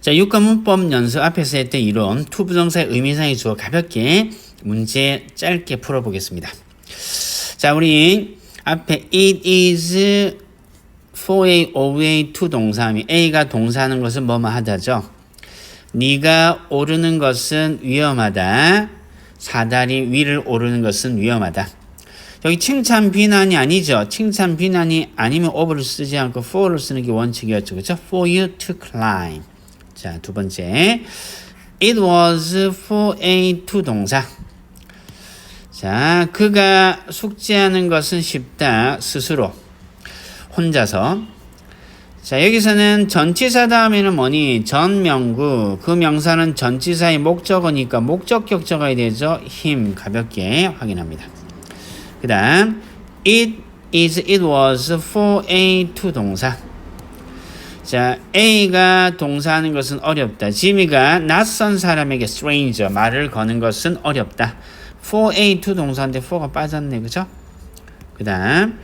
자, 유과 문법 연습 앞에서 했던 이론 투부정사의 의미상의 주어 가볍게 문제 짧게 풀어보겠습니다. 자, 우리 앞에 it is for a of a to 동사하면 A가 동사하는 것은 뭐뭐 하다죠. 네가 오르는 것은 위험하다. 사다리 위를 오르는 것은 위험하다. 여기 칭찬 비난이 아니죠. 칭찬 비난이 아니면 over를 쓰지 않고 for를 쓰는 게 원칙이었죠. 그렇죠? For you to climb. 자, 두 번째. It was for a to 동사. 자, 그가 숙제하는 것은 쉽다. 스스로. 혼자서. 자, 여기서는 전치사 다음에는 뭐니? 전명구. 그 명사는 전치사의 목적어니까 목적 격 적어야 되죠. 힘 가볍게 확인합니다. 그 다음 it is, it was for a to 동사 자 A가 동사하는 것은 어렵다. 지미가 낯선 사람에게 stranger 말을 거는 것은 어렵다. For a to 동사인데 for가 빠졌네. 그죠? 그 다음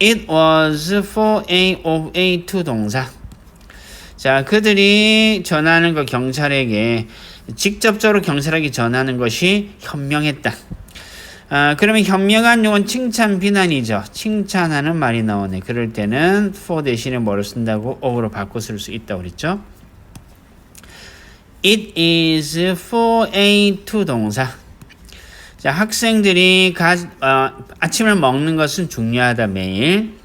it was for a of a to 동사. 자 그들이 전하는 거 경찰에게 직접적으로 경찰에게 전하는 것이 현명했다 아, 그러면 현명한 용은 칭찬 비난이죠. 칭찬하는 말이 나오네. 그럴 때는 for 대신에 뭐를 쓴다고 of로 바꿔 쓸 수 있다고 그랬죠. It is for a to 동사. 자, 학생들이 가, 어, 아침을 먹는 것은 중요하다 매일.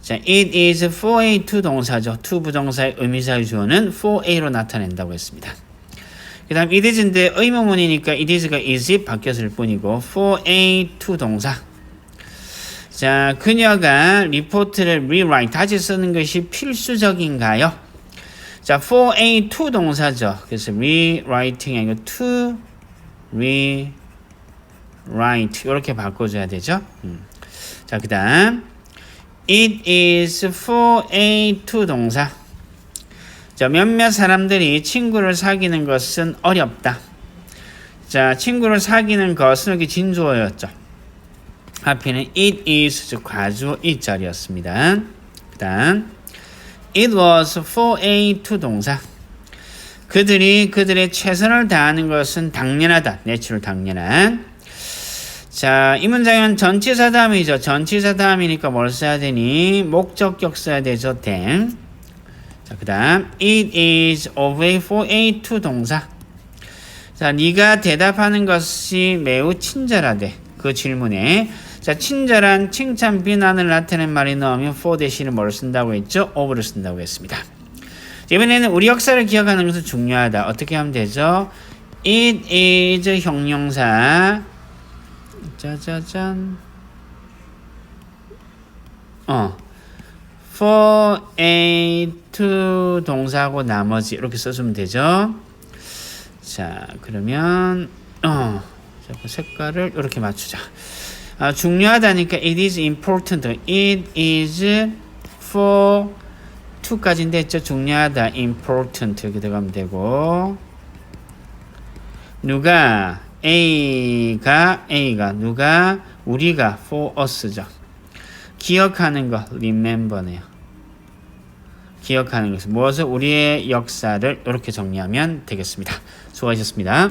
자, it is for a to 동사죠. to 부동사의 의미사의 주어는 for a로 나타낸다고 했습니다. 그 다음 it is인데 의문문이니까 it is가 is it 바뀌었을 뿐이고 for a to 동사 자 그녀가 리포트를 rewrite 다시 쓰는 것이 필수적인가요? 자 for a to 동사죠 그래서 rewriting이 아니고 to rewrite 이렇게 바꿔줘야 되죠 음. 자그 다음 it is for a to 동사 자, 몇몇 사람들이 친구를 사귀는 것은 어렵다. 자, 친구를 사귀는 것은 여기 진주어였죠. 앞에는 it is 즉 과주 이 자리였습니다. 그 다음 it was for a to 동사 그들이 그들의 최선을 다하는 것은 당연하다. 내추럴 당연한 자, 이 문장은 전치사 다음이죠. 전치사 다음이니까 뭘 써야 되니? 목적격 써야 되죠. 된. 자, 그 다음 It is a way for a to 동사. 자, 네가 대답하는 것이 매우 친절하대. 그 질문에. 자, 친절한 칭찬 비난을 나타낸 말이 나오면 for 대신에 뭘 쓴다고 했죠? of를 쓴다고 했습니다. 이번에는 우리 역사를 기억하는 것은 중요하다. 어떻게 하면 되죠? It is 형용사. 짜자잔. 어 for a to 동사하고 나머지 이렇게 써주면 되죠. 자 그러면 어 자, 색깔을 이렇게 맞추자. 아, 중요하다니까 it is important. it is for to까지인데 했죠. 중요하다 important 이렇게 들어가면 되고 누가 A가 A가 누가 우리가 for us죠. 기억하는 거 remember네요. 기억하는 것은 무엇을 우리의 역사를 이렇게 정리하면 되겠습니다. 수고하셨습니다.